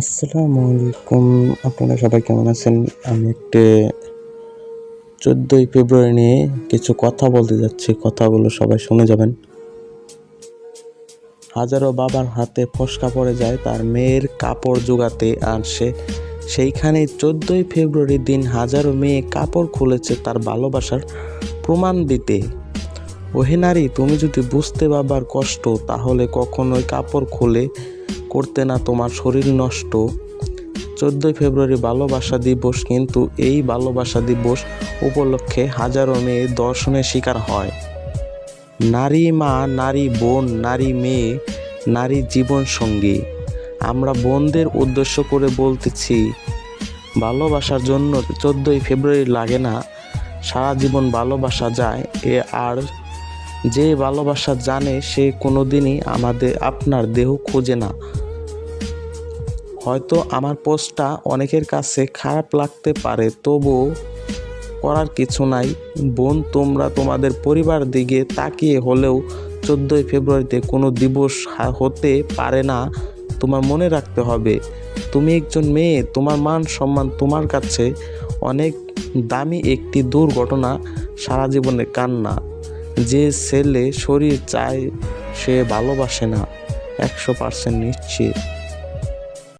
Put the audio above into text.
আসসালামু আলাইকুম। আপনারা সবাই কেমন আছেন? আমি একটি চোদ্দোই ফেব্রুয়ারি নিয়ে কিছু কথা বলতে যাচ্ছি। কথাগুলো সবাই শুনে যাবেন। হাজারো বাবার হাতে ফসকা পড়ে যায়, তার মেয়ের কাপড় জোগাতে, আর সে সেইখানে চোদ্দোই ফেব্রুয়ারি দিন হাজারো মেয়ে কাপড় খুলেছে তার ভালোবাসার প্রমাণ দিতে। ওহে নারী, তুমি যদি বুঝতে বাবার কষ্ট, তাহলে কখনোই কাপড় খুলে করতে না তোমার শরীর নষ্ট। চোদ্দোই ফেব্রুয়ারি ভালোবাসা দিবস কিন্তু এই ভালোবাসা দিবস উপলক্ষে হাজারো মেয়ে দর্শনের শিকার হয়। নারী মা, নারী বোন, নারী মেয়ে, নারী জীবন সঙ্গী আমরা বোনদের উদ্দেশ্য করে বলতেছি, ভালোবাসার জন্য চোদ্দোই ফেব্রুয়ারি লাগে না, সারা জীবন ভালোবাসা যায়। এ আর যে ভালোবাসা জানে, সে কোনোদিনই আমাদের, আপনার দেহ খোঁজে না। হয়তো আমার পোস্টটা অনেকের কাছে খারাপ লাগতে পারে, তবুও করার কিছু নাই। বোন, তোমরা তোমাদের পরিবার দিকে তাকিয়ে হলেও চোদ্দোই ফেব্রুয়ারিতে কোনো দিবস হতে পারে না, তোমার মনে রাখতে হবে। তুমি একজন মেয়ে, তোমার মান সম্মান তোমার কাছে অনেক দামি একটি দুর্ঘটনা সারা জীবনে কান্না। যে ছেলে শরীর চায় সে ভালোবাসে না, একশো পার্সেন্ট নিশ্চিত।